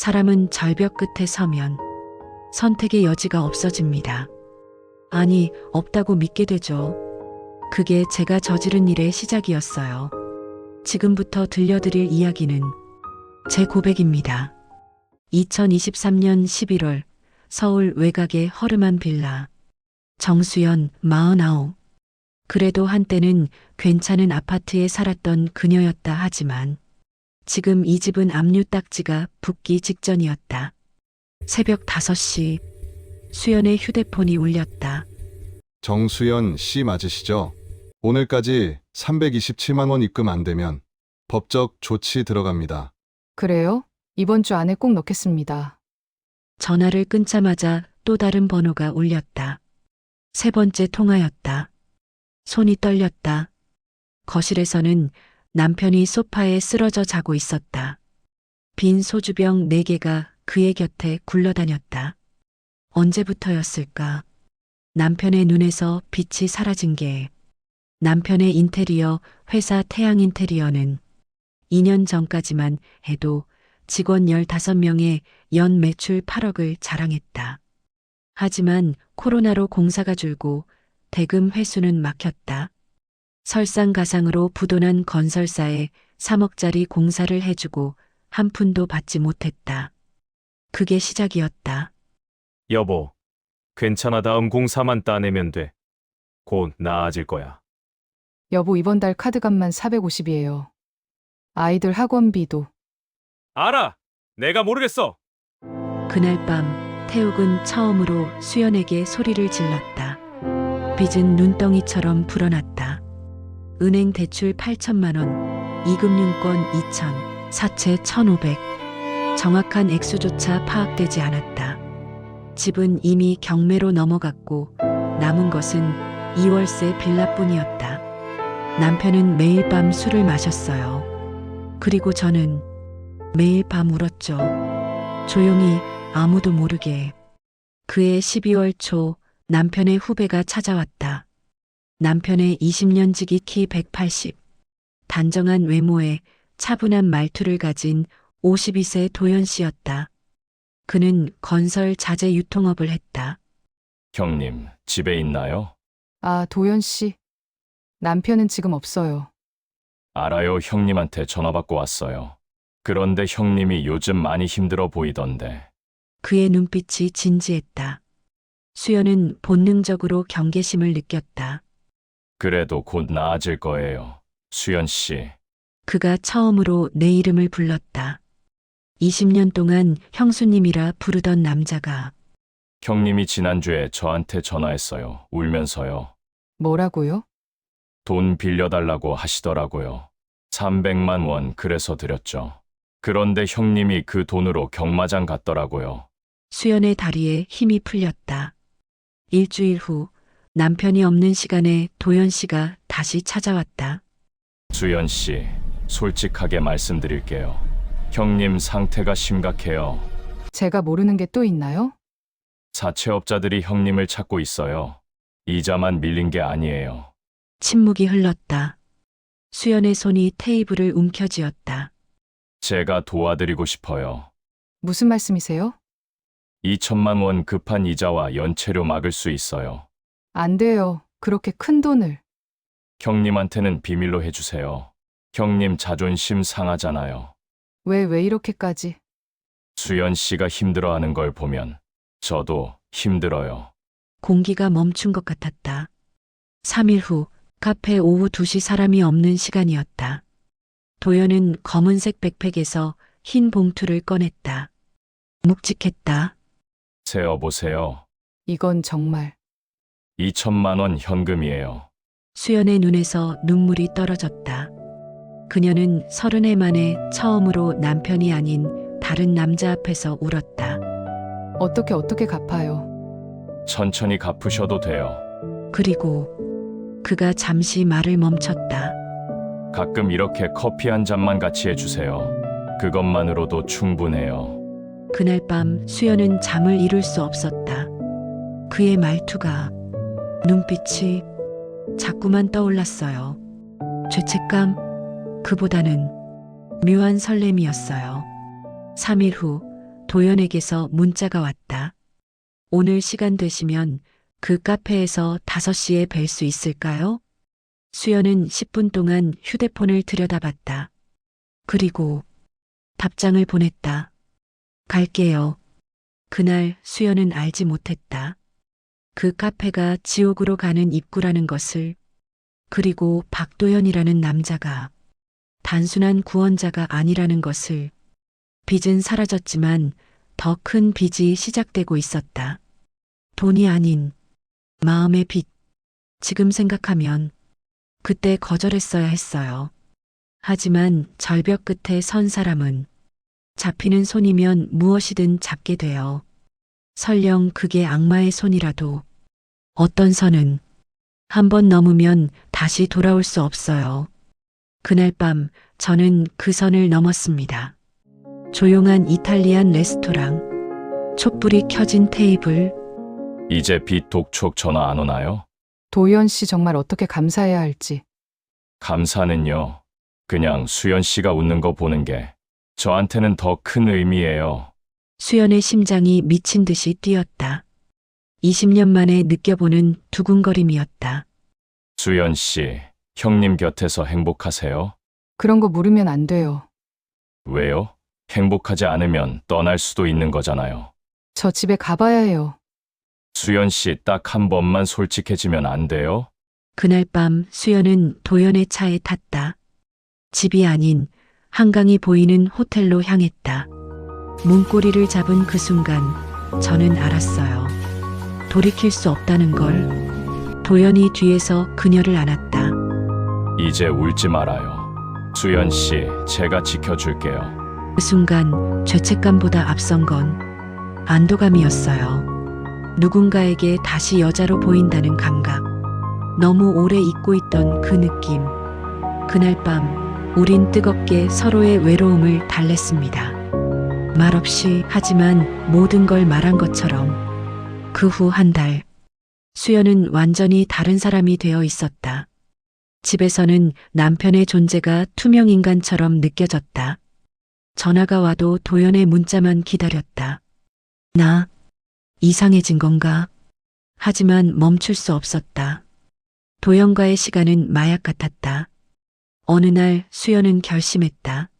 사람은 절벽 끝에 서면 선택의 여지가 없어집니다. 아니, 없다고 믿게 되죠. 그게 제가 저지른 일의 시작이었어요. 지금부터 들려드릴 이야기는 제 고백입니다. 2023년 11월 서울 외곽의 허름한 빌라. 정수연 49. 그래도 한때는 괜찮은 아파트에 살았던 그녀였다 하지만 지금 이 집은 압류 딱지가 붙기 직전이었다. 새벽 5시 수연의 휴대폰이 울렸다. 정수연 씨 맞으시죠? 오늘까지 327만 원 입금 안 되면 법적 조치 들어갑니다. 그래요? 이번 주 안에 꼭 넣겠습니다. 전화를 끊자마자 또 다른 번호가 울렸다. 세 번째 통화였다. 손이 떨렸다. 거실에서는 남편이 소파에 쓰러져 자고 있었다. 빈 소주병 네 개가 그의 곁에 굴러다녔다. 언제부터였을까? 남편의 눈에서 빛이 사라진 게 남편의 인테리어 회사 태양 인테리어는 2년 전까지만 해도 직원 15명의 연 매출 8억을 자랑했다. 하지만 코로나로 공사가 줄고 대금 회수는 막혔다. 설상가상으로 부도난 건설사에 3억짜리 공사를 해주고 한 푼도 받지 못했다. 그게 시작이었다. 여보, 괜찮아. 다음 공사만 따내면 돼. 곧 나아질 거야. 여보, 이번 달 카드값만 450이에요. 아이들 학원비도. 알아! 내가 모르겠어! 그날 밤 태욱은 처음으로 수연에게 소리를 질렀다. 빚은 눈덩이처럼 불어났다. 은행 대출 8천만 원, 이금융권 2천, 사채 1,500. 정확한 액수조차 파악되지 않았다. 집은 이미 경매로 넘어갔고 남은 것은 2월세 빌라뿐이었다. 남편은 매일 밤 술을 마셨어요. 그리고 저는 매일 밤 울었죠. 조용히 아무도 모르게. 그해 12월 초 남편의 후배가 찾아왔다. 남편의 20년 지기 키 180. 단정한 외모에 차분한 말투를 가진 52세 도연 씨였다. 그는 건설 자재 유통업을 했다. 형님, 집에 있나요? 아, 도연 씨. 남편은 지금 없어요. 알아요, 형님한테 전화 받고 왔어요. 그런데 형님이 요즘 많이 힘들어 보이던데. 그의 눈빛이 진지했다. 수연은 본능적으로 경계심을 느꼈다. 그래도 곧 나아질 거예요. 수연 씨, 그가 처음으로 내 이름을 불렀다. 20년 동안 형수님이라 부르던 남자가 형님이 지난주에 저한테 전화했어요. 울면서요. 뭐라고요? 돈 빌려달라고 하시더라고요. 300만 원 그래서 드렸죠. 그런데 형님이 그 돈으로 경마장 갔더라고요. 수연의 다리에 힘이 풀렸다. 일주일 후 남편이 없는 시간에 도연 씨가 다시 찾아왔다. 수연 씨, 솔직하게 말씀드릴게요. 형님 상태가 심각해요. 제가 모르는 게 또 있나요? 사채업자들이 형님을 찾고 있어요. 이자만 밀린 게 아니에요. 침묵이 흘렀다. 수연의 손이 테이블을 움켜쥐었다. 제가 도와드리고 싶어요. 무슨 말씀이세요? 2천만 원 급한 이자와 연체료 막을 수 있어요. 안 돼요. 그렇게 큰 돈을. 형님한테는 비밀로 해주세요. 형님 자존심 상하잖아요. 왜, 왜 이렇게까지? 수연 씨가 힘들어하는 걸 보면 저도 힘들어요. 공기가 멈춘 것 같았다. 3일 후 카페 오후 2시 사람이 없는 시간이었다. 도연은 검은색 백팩에서 흰 봉투를 꺼냈다. 묵직했다. 세어보세요. 이건 정말. 2천만 원 현금이에요. 수연의 눈에서 눈물이 떨어졌다. 그녀는 서른 해 만에 처음으로 남편이 아닌 다른 남자 앞에서 울었다. 어떻게, 어떻게 갚아요? 천천히 갚으셔도 돼요. 그리고 그가 잠시 말을 멈췄다. 가끔 이렇게 커피 한 잔만 같이 해주세요. 그것만으로도 충분해요. 그날 밤 수연은 잠을 이룰 수 없었다. 그의 말투가, 눈빛이 자꾸만 떠올랐어요. 죄책감? 그보다는 묘한 설렘이었어요. 3일 후 도연에게서 문자가 왔다. 오늘 시간 되시면 그 카페에서 5시에 뵐 수 있을까요? 수연은 10분 동안 휴대폰을 들여다봤다. 그리고 답장을 보냈다. 갈게요. 그날 수연은 알지 못했다. 그 카페가 지옥으로 가는 입구라는 것을, 그리고 박도연이라는 남자가 단순한 구원자가 아니라는 것을, 빚은 사라졌지만 더 큰 빚이 시작되고 있었다. 돈이 아닌 마음의 빚. 지금 생각하면 그때 거절했어야 했어요. 하지만 절벽 끝에 선 사람은 잡히는 손이면 무엇이든 잡게 돼요. 설령 그게 악마의 손이라도 어떤 선은 한번 넘으면 다시 돌아올 수 없어요. 그날 밤 저는 그 선을 넘었습니다. 조용한 이탈리안 레스토랑, 촛불이 켜진 테이블, 이제 빚 독촉 전화 안 오나요? 도연 씨 정말 어떻게 감사해야 할지. 감사는요. 그냥 수연 씨가 웃는 거 보는 게 저한테는 더 큰 의미예요. 수연의 심장이 미친 듯이 뛰었다. 20년 만에 느껴보는 두근거림이었다. 수연 씨, 형님 곁에서 행복하세요? 그런 거 물으면 안 돼요. 왜요? 행복하지 않으면 떠날 수도 있는 거잖아요. 저 집에 가봐야 해요. 수연 씨 딱 한 번만 솔직해지면 안 돼요? 그날 밤 수연은 도연의 차에 탔다. 집이 아닌 한강이 보이는 호텔로 향했다. 문고리를 잡은 그 순간 저는 알았어요. 돌이킬 수 없다는 걸. 도연이 뒤에서 그녀를 안았다. 이제 울지 말아요. 수연 씨, 제가 지켜줄게요. 그 순간 죄책감보다 앞선 건 안도감이었어요. 누군가에게 다시 여자로 보인다는 감각. 너무 오래 잊고 있던 그 느낌. 그날 밤 우린 뜨겁게 서로의 외로움을 달랬습니다. 말없이 하지만 모든 걸 말한 것처럼 그 후 한 달 수연은 완전히 다른 사람이 되어 있었다. 집에서는 남편의 존재가 투명 인간처럼 느껴졌다. 전화가 와도 도연의 문자만 기다렸다. 나 이상해진 건가? 하지만 멈출 수 없었다. 도연과의 시간은 마약 같았다. 어느 날 수연은 결심했다.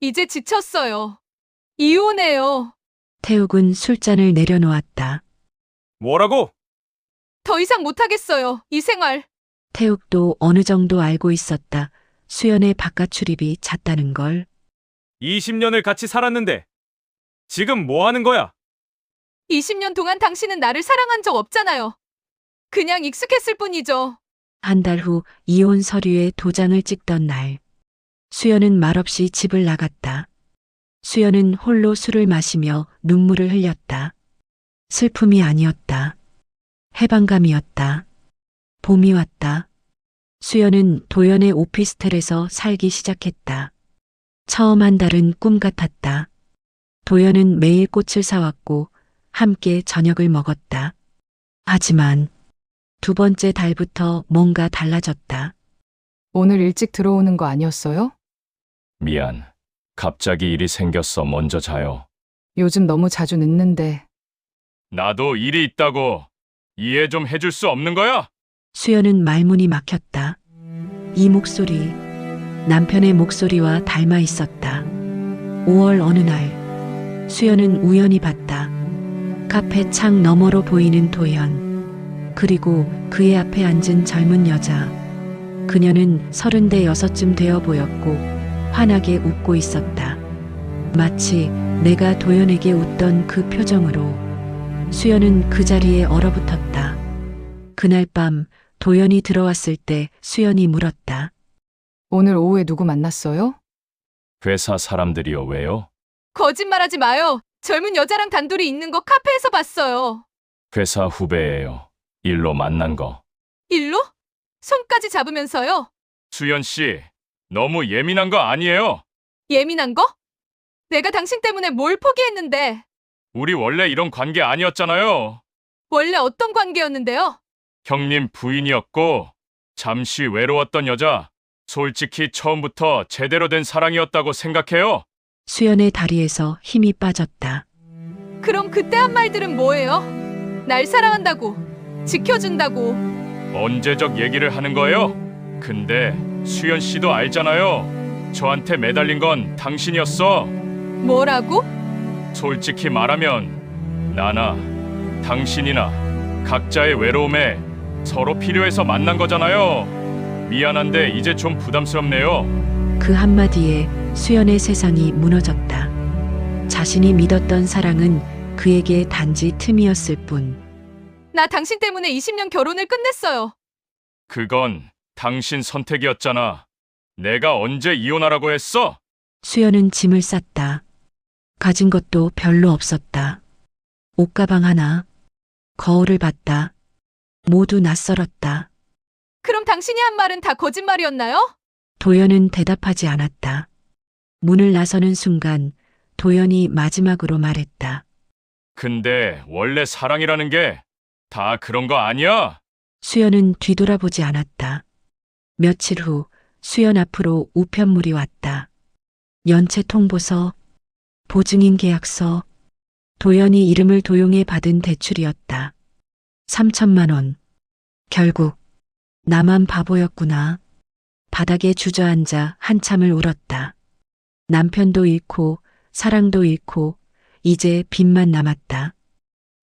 이제 지쳤어요. 이혼해요. 태욱은 술잔을 내려놓았다. 뭐라고? 더 이상 못하겠어요. 이 생활. 태욱도 어느 정도 알고 있었다. 수연의 바깥 출입이 잦다는 걸. 20년을 같이 살았는데 지금 뭐 하는 거야? 20년 동안 당신은 나를 사랑한 적 없잖아요. 그냥 익숙했을 뿐이죠. 한 달 후 이혼 서류에 도장을 찍던 날. 수연은 말없이 집을 나갔다. 수연은 홀로 술을 마시며 눈물을 흘렸다. 슬픔이 아니었다. 해방감이었다. 봄이 왔다. 수연은 도연의 오피스텔에서 살기 시작했다. 처음 한 달은 꿈 같았다. 도연은 매일 꽃을 사왔고 함께 저녁을 먹었다. 하지만 두 번째 달부터 뭔가 달라졌다. 오늘 일찍 들어오는 거 아니었어요? 미안. 갑자기 일이 생겼어. 먼저 자요. 요즘 너무 자주 늦는데. 나도 일이 있다고. 이해 좀 해줄 수 없는 거야? 수연은 말문이 막혔다. 이 목소리, 남편의 목소리와 닮아 있었다. 5월 어느 날, 수연은 우연히 봤다. 카페 창 너머로 보이는 도연. 그리고 그의 앞에 앉은 젊은 여자. 그녀는 서른대 여섯쯤 되어 보였고, 환하게 웃고 있었다. 마치 내가 도연에게 웃던 그 표정으로 수연은 그 자리에 얼어붙었다. 그날 밤 도연이 들어왔을 때 수연이 물었다. 오늘 오후에 누구 만났어요? 회사 사람들이요. 왜요? 거짓말하지 마요. 젊은 여자랑 단둘이 있는 거 카페에서 봤어요. 회사 후배예요. 일로 만난 거. 일로? 손까지 잡으면서요. 수연 씨, 너무 예민한 거 아니에요? 예민한 거? 내가 당신 때문에 뭘 포기했는데. 우리 원래 이런 관계 아니었잖아요. 원래 어떤 관계였는데요? 형님 부인이었고 잠시 외로웠던 여자. 솔직히 처음부터 제대로 된 사랑이었다고 생각해요. 수연의 다리에서 힘이 빠졌다. 그럼 그때 한 말들은 뭐예요? 날 사랑한다고, 지켜준다고. 언제적 얘기를 하는 거예요? 근데 수연 씨도 알잖아요. 저한테 매달린 건 당신이었어. 뭐라고? 솔직히 말하면 나나 당신이나 각자의 외로움에 서로 필요해서 만난 거잖아요. 미안한데 이제 좀 부담스럽네요. 그 한마디에 수연의 세상이 무너졌다. 자신이 믿었던 사랑은 그에게 단지 틈이었을 뿐. 나 당신 때문에 20년 결혼을 끝냈어요. 그건 당신 선택이었잖아. 내가 언제 이혼하라고 했어? 수연은 짐을 쌌다. 가진 것도 별로 없었다. 옷가방 하나, 거울을 봤다. 모두 낯설었다. 그럼 당신이 한 말은 다 거짓말이었나요? 도연은 대답하지 않았다. 문을 나서는 순간 도연이 마지막으로 말했다. 근데 원래 사랑이라는 게 다 그런 거 아니야? 수연은 뒤돌아보지 않았다. 며칠 후 수연 앞으로 우편물이 왔다. 연체 통보서, 보증인 계약서, 도연이 이름을 도용해 받은 대출이었다. 3천만 원. 결국 나만 바보였구나. 바닥에 주저앉아 한참을 울었다. 남편도 잃고 사랑도 잃고 이제 빚만 남았다.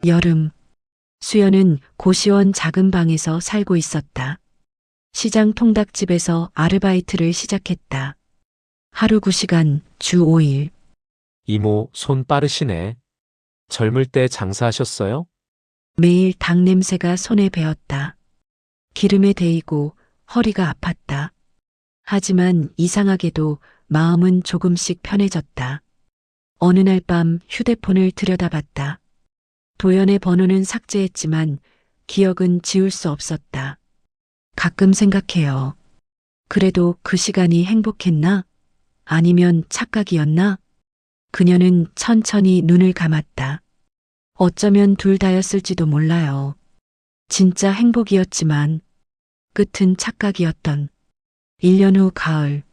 여름 수연은 고시원 작은 방에서 살고 있었다. 시장 통닭집에서 아르바이트를 시작했다. 하루 9시간, 주 5일. 이모, 손 빠르시네. 젊을 때 장사하셨어요? 매일 닭 냄새가 손에 배었다. 기름에 데이고 허리가 아팠다. 하지만 이상하게도 마음은 조금씩 편해졌다. 어느 날 밤 휴대폰을 들여다봤다. 도연의 번호는 삭제했지만 기억은 지울 수 없었다. 가끔 생각해요. 그래도 그 시간이 행복했나? 아니면 착각이었나? 그녀는 천천히 눈을 감았다. 어쩌면 둘 다였을지도 몰라요. 진짜 행복이었지만 끝은 착각이었던 1년 후 가을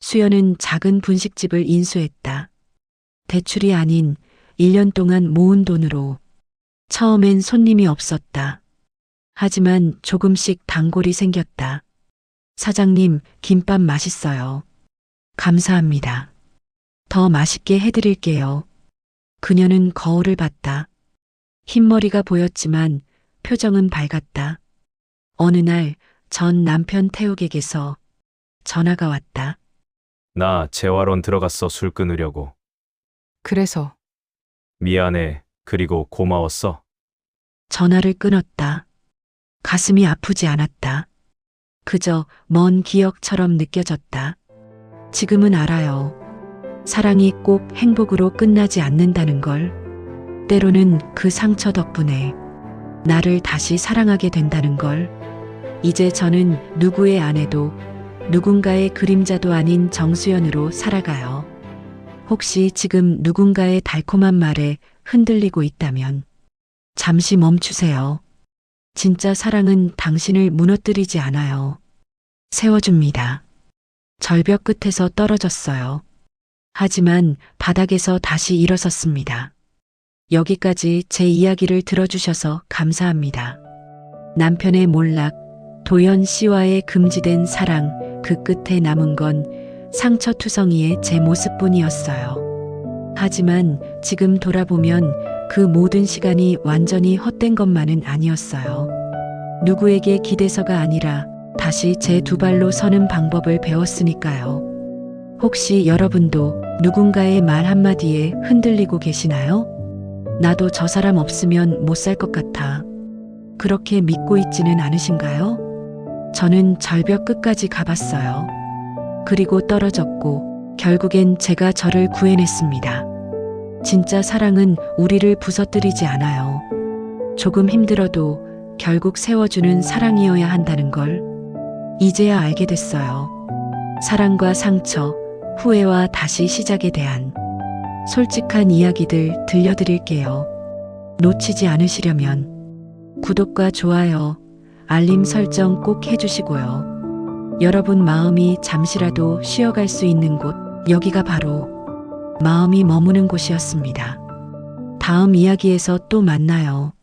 수연은 작은 분식집을 인수했다. 대출이 아닌 1년 동안 모은 돈으로 처음엔 손님이 없었다. 하지만 조금씩 단골이 생겼다. 사장님, 김밥 맛있어요. 감사합니다. 더 맛있게 해드릴게요. 그녀는 거울을 봤다. 흰머리가 보였지만 표정은 밝았다. 어느 날 전 남편 태욱에게서 전화가 왔다. 나 재활원 들어갔어 술 끊으려고. 그래서 미안해. 그리고 고마웠어. 전화를 끊었다. 가슴이 아프지 않았다. 그저 먼 기억처럼 느껴졌다. 지금은 알아요. 사랑이 꼭 행복으로 끝나지 않는다는 걸. 때로는 그 상처 덕분에 나를 다시 사랑하게 된다는 걸. 이제 저는 누구의 아내도 누군가의 그림자도 아닌 정수연으로 살아가요. 혹시 지금 누군가의 달콤한 말에 흔들리고 있다면 잠시 멈추세요. 진짜 사랑은 당신을 무너뜨리지 않아요. 세워줍니다. 절벽 끝에서 떨어졌어요. 하지만 바닥에서 다시 일어섰습니다. 여기까지 제 이야기를 들어주셔서 감사합니다. 남편의 몰락, 도연 씨와의 금지된 사랑, 그 끝에 남은 건 상처투성이의 제 모습뿐이었어요. 하지만 지금 돌아보면 그 모든 시간이 완전히 헛된 것만은 아니었어요. 누구에게 기대서가 아니라 다시 제 두 발로 서는 방법을 배웠으니까요. 혹시 여러분도 누군가의 말 한마디에 흔들리고 계시나요? 나도 저 사람 없으면 못 살 것 같아. 그렇게 믿고 있지는 않으신가요? 저는 절벽 끝까지 가봤어요. 그리고 떨어졌고, 결국엔 제가 저를 구해냈습니다. 진짜 사랑은 우리를 부서뜨리지 않아요. 조금 힘들어도 결국 세워주는 사랑이어야 한다는 걸 이제야 알게 됐어요. 사랑과 상처, 후회와 다시 시작에 대한 솔직한 이야기들 들려드릴게요. 놓치지 않으시려면 구독과 좋아요, 알림 설정 꼭 해주시고요. 여러분 마음이 잠시라도 쉬어갈 수 있는 곳, 여기가 바로 마음이 머무는 곳이었습니다. 다음 이야기에서 또 만나요.